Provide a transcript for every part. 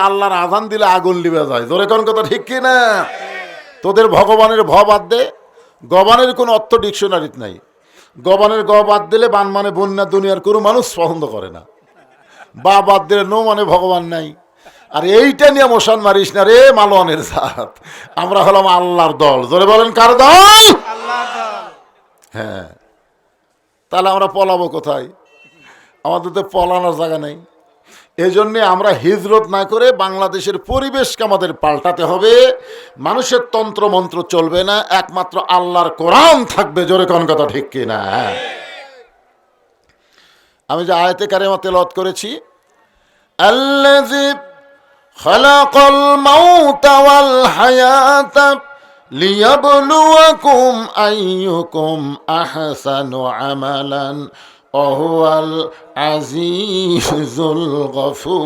আল্লাহর আজান দিলে আগুন লিবে যায়। জোরে এখন কথা ঠিক কি না তোদের ভগবানের ভ বাদ দে গবানের কোনো অর্থ ডিকশনারিত নাই। গবানের গ বাদ দিলে বান মানে বন্যা দুনিয়ার কোনো মানুষ পছন্দ করে না। বা বাদ দিলে নো মানে ভগবান নাই। আর এইটা নিয়ে মশান মারিস না রে মালোয়ানের জাত। আমরা হলাম আল্লাহর দল। জোরে বলেন কার দল। হ্যাঁ। তাহলে আমরা পলাবো কোথায়? আমাদের তো পলানোর জায়গা নেই। এই জন্যে আমরা হিজরত না করে বাংলাদেশের পরিবেশকে আমাদের পাল্টাতে হবে। মানুষের তন্ত্র মন্ত্র চলবে না, একমাত্র আল্লাহর কোরআন থাকবে, জোরে কোন কথা ঠিক কিনা? আমি যে আয়তে কারিমা তেলত করেছি লিয়াবলুয়াকুম আইয়ুকুম ওহুয়াল আজিজুল গফুর।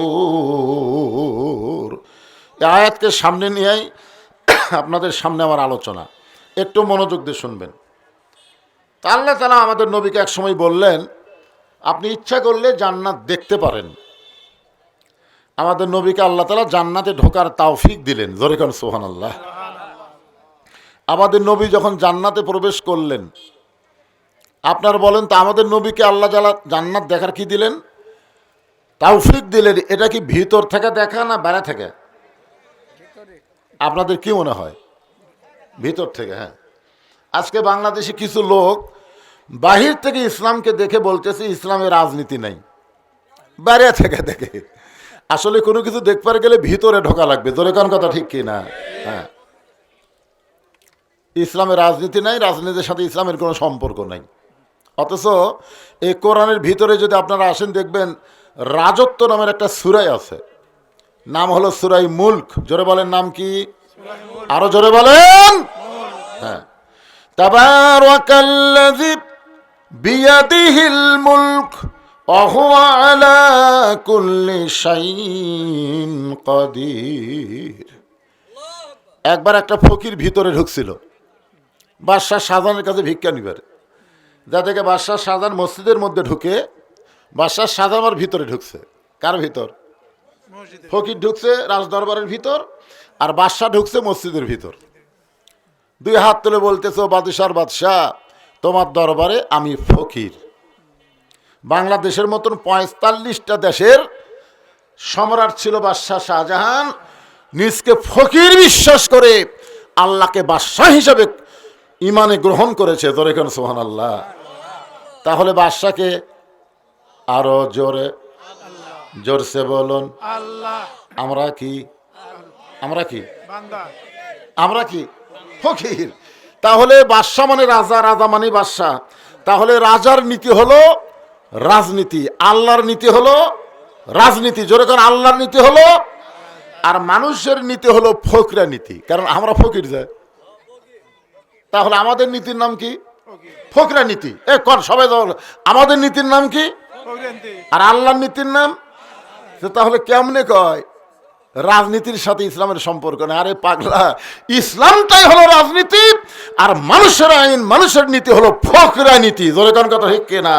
আয়াতকে সামনে নিয়েই আপনাদের সামনে আমার আলোচনা। একটু মনোযোগ দিয়ে শুনবেন। তা আল্লাহ তালা আমাদের নবীকে এক সময় বললেন, আপনি ইচ্ছা করলে জান্নাত দেখতে পারেন। আমাদের নবীকে আল্লাহ তালা জান্নাতে ঢোকার তাওফিক দিলেন। জোরেকান সোহান আল্লাহ আমাদের নবী যখন জান্নাতে প্রবেশ করলেন আপনার বলেন তো আমাদের নবীকে আল্লাহ জালা জান্নাত দেখার কি দিলেন? তাওফিক দিলেন। এটা কি ভিতর থেকে দেখা না বেড়া থেকে? আপনাদের কি মনে হয়? ভিতর থেকে হ্যাঁ। আজকে বাংলাদেশে কিছু লোক বাহির থেকে ইসলামকে দেখে বলতেছে ইসলামের রাজনীতি নাই। বাইরে থেকে দেখে। আসলে কোনো কিছু দেখবার গেলে ভিতরে ঢোকা লাগবে। তোর কোন কথা ঠিক কি না হ্যাঁ। ইসলামের রাজনীতি নাই রাজনীতির সাথে ইসলামের কোনো সম্পর্ক নাই। অথচ এই কোরআনের ভিতরে যদি আপনারা আসেন, দেখবেন রাজত্ব নামের একটা সুরাই আছে। নাম হলো সুরাই মুল্ক। জোরে বলেন নাম কি? আরও জোরে বলেন। হ্যাঁ। একবার একটা ফকির ভিতরে ঢুকছিল। বাদশাহ সাধারণের কাছে ভিক্ষা নিবার। যা থেকে বাদশাহ শাহজাহান মসজিদের মধ্যে ঢুকে বাদশাহ শাহজাহান ভিতরে ঢুকছে। কার ভিতর? ফকির ঢুকছে রাজদরবারের ভিতর আর বাদশাহ ঢুকছে মসজিদের ভিতর। দুই হাত তুলে বলতেছে বাদশার বাদশাহ তোমার দরবারে আমি ফকির। বাংলাদেশের মতন পঁয়তাল্লিশটা দেশের সম্রাট ছিল বাদশাহ শাহজাহান। নিজকে ফকির বিশ্বাস করে আল্লাহকে বাদশাহ হিসাবে ইমানে গ্রহণ করেছে। তোর এখানে সোহান আল্লাহ তাহলে বাদশাকে আরও জোরে জোরসে বলুন আমরা কি? আমরা কি? আমরা কি? ফকির। তাহলে বাদশাহ মানে রাজা রাজা মানে বাদশাহ তাহলে রাজার নীতি হলো রাজনীতি আল্লাহর নীতি হলো রাজনীতি। জোরে কারণ আল্লাহর নীতি হলো আর মানুষের নীতি হলো ফকরা নীতি। কারণ আমরা ফকির যাই তাহলে আমাদের নীতির নাম কি? ফকরা নীতি। এ কর সবাই। আমাদের নীতির নাম কি? আর আল্লাহর নীতির নাম? তাহলে কেমনে কয়? রাজনীতির সাথে ইসলামের সম্পর্ক নেই। আরে পাগলা ইসলামটাই হলো রাজনীতি আর মানুষের আইন মানুষের নীতি হলো ফকরা নীতি। জোরে কোন কথা ঠিক না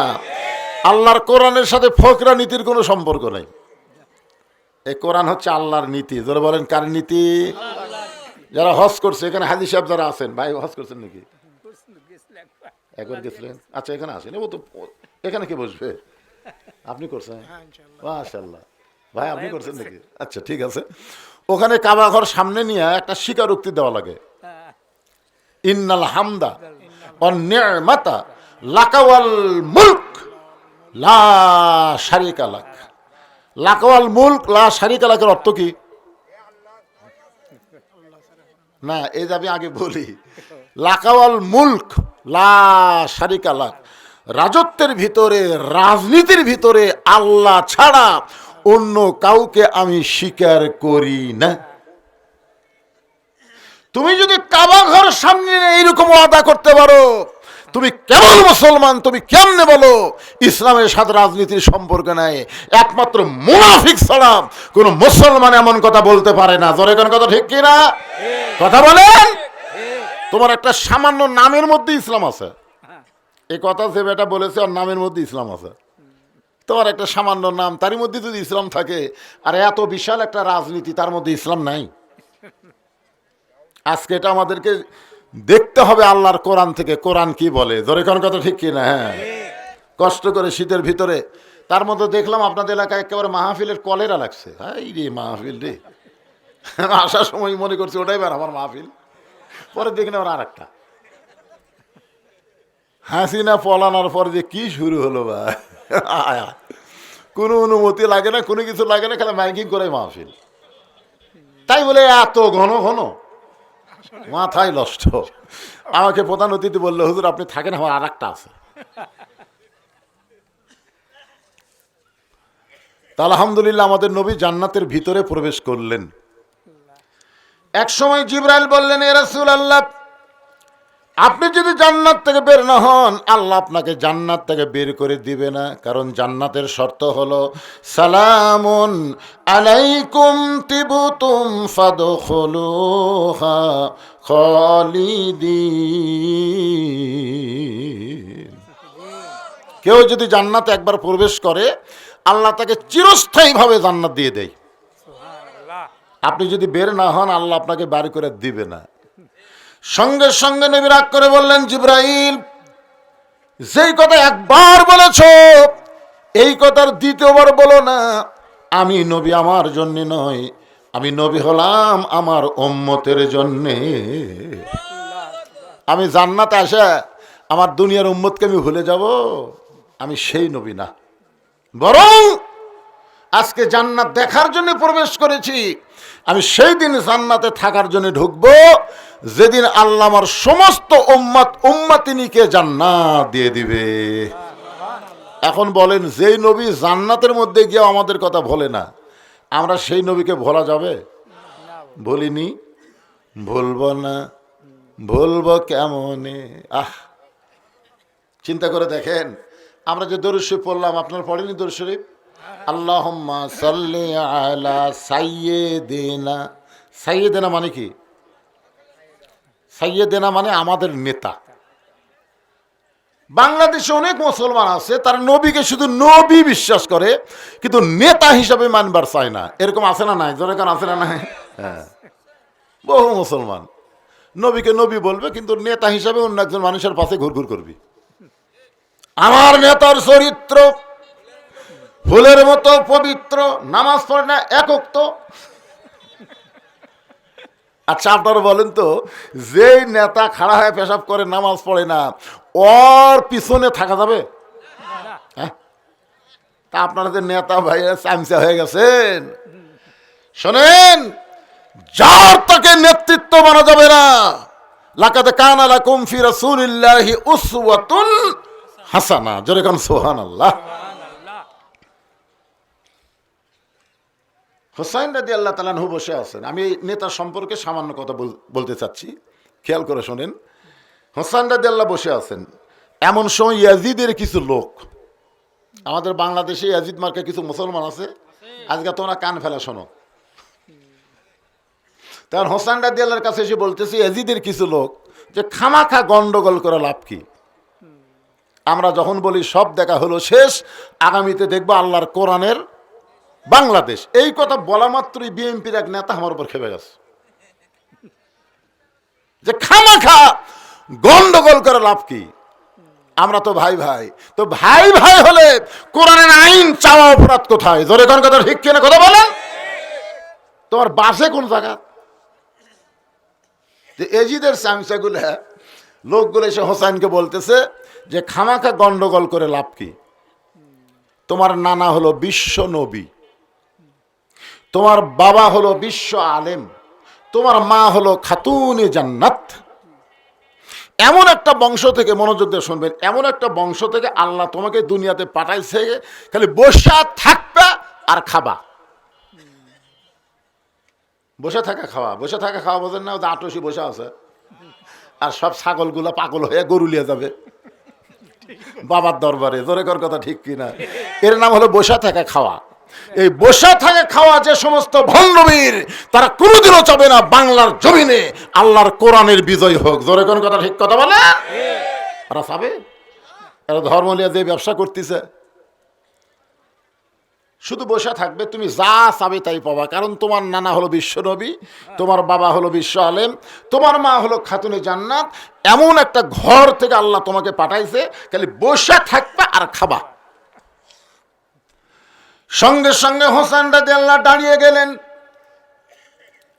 আল্লাহর কোরআনের সাথে ফকরা নীতির কোনো সম্পর্ক নেই। এই কোরআন হচ্ছে আল্লাহর নীতি। জোরে বলেন কার নীতি? যারা হজ করছে এখানে হাজি সাহেব যারা আছেন ভাই হজ করছেন নাকি? একবার গেছিলেন আচ্ছা এখানে আসেন। ও তো এখানে কে বসবে? আপনি করছেন? মাশাল্লাহ ভাই আপনি করছেন নাকি? আচ্ছা ঠিক আছে। ওখানে কাবা ঘর সামনে নিয়ে একটা স্বীকারোক্তি দেওয়া লাগে। ইন্নাল হামদা অন্যমাতা লাকাওয়াল মুলক লা শারিকা লাক। লাকাওয়াল মুলক লা শারিকা লাকের অর্থ কি? না এই যে আমি আগে বলি। লাকাওয়াল মুলক রাজত্বের ভিতরে, রাজনীতির ভিতরে আল্লাহ ছাড়া অন্য কাউকে আমি স্বীকার করি না। তুমি যদি কাবা ঘর সামনে এইরকম আদা করতে পারো, তুমি কেমন মুসলমান, তুমি কেমনে বলো, ইসলামের সাথে রাজনীতির সম্পর্ক নাই। একমাত্র মুনাফিক ছাড়া কোন মুসলমান এমন কথা বলতে পারে না। জোরে কোন কথা ঠিক কি না কথা বলেন? তোমার একটা সামান্য নামের মধ্যে ইসলাম আছে। এই কথা যে বেটা বলেছে, আর নামের মধ্যে ইসলাম আছে। তোমার একটা সামান্য নাম, তারই মধ্যে যদি ইসলাম থাকে, আর এত বিশাল একটা রাজনীতি, তার মধ্যে ইসলাম নাই। আজকে এটা আমাদেরকে দেখতে হবে আল্লাহর কোরআন থেকে, কোরআন কি বলে। জোরে কোন কথা ঠিক কি না হ্যাঁ। কষ্ট করে শীতের ভিতরে, তার মধ্যে দেখলাম আপনাদের এলাকায় একেবারে মাহফিলের কলেরা লাগছে। এই রে মাহফিল রে। আসার সময় মনে করছি ওটাই বার আমার মাহফিল। পরে দেখলাম আর একটা হাসিনা পলানোর পর যে কি শুরু হলো বা। কোনো অনুমতি লাগে না, কোনো কিছু লাগে না, খালি মাইকিং করে মাহফিল। তাই বলে এত ঘন ঘন মাথায় নষ্ট। আমাকে প্রধান অতিথি বলল, হুজুর, আপনি থাকেন, আমার আর একটা আছে। তা আলহামদুলিল্লাহ, আমাদের নবী জান্নাতের ভিতরে প্রবেশ করলেন। এক সময় জিব্রাইল বললেন, এ রাসূল আল্লাহ আপনি যদি জান্নাত থেকে বের না হন, আল্লাহ আপনাকে জান্নাত থেকে বের করে দিবে না। কারণ জান্নাতের শর্ত হলো, সালামুন আলাইকুম তিবুতুম কেউ যদি জান্নাতে একবার প্রবেশ করে, আল্লাহ তাকে চিরস্থায়ীভাবে জান্নাত দিয়ে দেয়। আপনি যদি বের না হন, আল্লাহ আপনাকে বাড়ি করে দিবে না। সঙ্গে সঙ্গে নবী রাগ করে বললেন, জিব্রাইল, যেই কথা একবার বলেছ, এই কথার দ্বিতীয়বার বলো না। আমি নবী আমার জন্য নয় আমি নবী হলাম আমার উম্মতের জন্যে। আমি জান্নাতে আসা, আমার দুনিয়ার উম্মতকে আমি ভুলে যাব, আমি সেই নবী না। বরং আজকে জান্নাত দেখার জন্য প্রবেশ করেছি আমি সেই দিন জান্নাতে থাকার জন্য ঢুকবো, যেদিন আল্লাহ আমার সমস্ত উম্মাত উম্মাতিনীকে জান্নাত দিয়ে দিবে। এখন বলেন, যেই নবী জান্নাতের মধ্যে গিয়ে আমাদের কথা ভোলে না, আমরা সেই নবীকে ভোলা যাবে? বলিনি। ভুলব না। ভুলব কেমনে? আহ! চিন্তা করে দেখেন, আমরা যে দরুদ শরীফ পড়লাম, আপনার পড়েনি দরুদ শরীফ? আল্লাহম্মা সাল্লি আলা সাইয়েদেনা সাইয়েদেনা মানে কি? সাইয়েদেনা মানে আমাদের নেতা। বাংলাদেশে অনেক মুসলমান আছে, তারা নবীকে শুধু নবী বিশ্বাস করে, কিন্তু নেতা হিসাবে মানবার চায় না। এরকম আছে না নাই? জনগণ আছে না নাই? হ্যাঁ। বহু মুসলমান। নবীকে নবী বলবে, কিন্তু নেতা হিসাবে অন্য একজন মানুষের পাশে ঘুরঘুর করবি। আমার নেতার চরিত্র ফুলের মতো পবিত্র নামাজ পড়ে না একক তো আচ্ছা আপনারা বলেন তো, যেই নেতা খাড়া হয়ে পেশাব করে নামাজ পড়ে না, ওর পিছনে থাকা যাবে? হ্যাঁ? তা আপনারা নেতা ভাই চামচা হয়ে গেছেন। শোনেন, যার তাকে নেতৃত্ব মানা যাবে না লাকাতে কানা লাকুম ফি রাসূলিল্লাহি উসওয়াতুন হাসানা। জোরে কান, সুবহানাল্লাহ। হোসাইন রাদি আল্লাহ তালানহু বসে আছেন। আমি এই নেতা সম্পর্কে সামান্য কথা বল- বলতে চাচ্ছি। খেয়াল করে শোনেন। হোসাইন রাদি আল্লাহ বসে আছেন। এমন সময় ইয়াজিদের কিছু লোক, আমাদের বাংলাদেশে ইয়াজিদ মার্কে কিছু মুসলমান আছে, আজকে তোমরা কান ফেলা শোনো। তখন হোসাইন রাদি আল্লাহর কাছে এসে বলতেছি, ইয়াজিদের কিছু লোক, যে খামাখা গন্ডগোল করে লাভ কি? আমরা যখন বলি, সব দেখা হলো শেষ, আগামীতে দেখব আল্লাহর কোরআনের বাংলাদেশ, এই কথা বলা মাত্রই বিএনপির এক নেতা আমার উপর খেপে গেছে। যে খামাখা গন্ডগোল করে লাভ কি? আমরা তো ভাই ভাই। তো ভাই ভাই হলে কোরআনের আইন চাওয়া অপরাধ কোথায়? জোরে কোন কথা ঠিক কিনা কথা বলেন। তোমার বাসে কোন জায়গা? যে এজিদের চামচাগুলো লোকগুলো এসে হোসাইনকে বলতেছে যে খামাখা গন্ডগোল করে লাভ কি? তোমার নানা হলো বিশ্ব নবী। তোমার বাবা হলো বিশ্ব আলেম, তোমার মা হলো খাতুনে জান্নাত। এমন একটা বংশ থেকে মনোযোগ দিয়ে শুনবেন, এমন একটা বংশ থেকে আল্লাহ তোমাকে দুনিয়াতে পাঠাইছে, খালি বসা থাকবা আর খাবা। বসে থাকা খাওয়া, বসে থাকা খাওয়া বোঝেন না আটশি বসে আছে। আর সব ছাগলগুলো পাগল হয়ে গরুলিয়ে যাবে। বাবার দরবারে, জোরে কর কথা ঠিক কিনা। এর নাম হলো বসে থাকা খাওয়া। এই বসে থাকে খাওয়া যে সমস্ত ভণ্ডবীর, তারা কোনোদিনও চাবে না বাংলার জমিনে আল্লাহর কোরআনের বিজয় হোক। জোরে কোন কথা ঠিক কথা বলে? ওরা চাবে? এরা ধর্ম নিয়ে যে ব্যবসা করতেছে। শুধু বসে থাকবে, তুমি যা চাবে তাই পাবা। কারণ তোমার নানা হলো বিশ্বনবী তোমার বাবা হলো বিশ্ব আলেম, তোমার মা হলো খাতুনে জান্নাত। এমন একটা ঘর থেকে আল্লাহ তোমাকে পাঠাইছে, খালি বসে থাকবা আর খাবা। সঙ্গে সঙ্গে হোসেন রাজি আল্লাহ দাঁড়িয়ে গেলেন।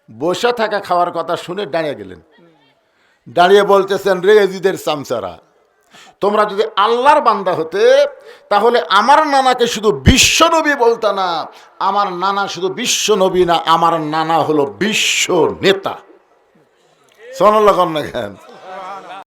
বসে থাকা খাওয়ার কথা শুনে দাঁড়িয়ে গেলেন। দাঁড়িয়ে বলতেছেন, রে এজিদের তোমরা যদি আল্লাহর বান্দা হতে, তাহলে আমার নানাকে শুধু বিশ্বনবী বলতা না, আমার নানা শুধু বিশ্বনবী না, আমার নানা হলো বিশ্ব নেতা। সোনাল্লাহ না কেন?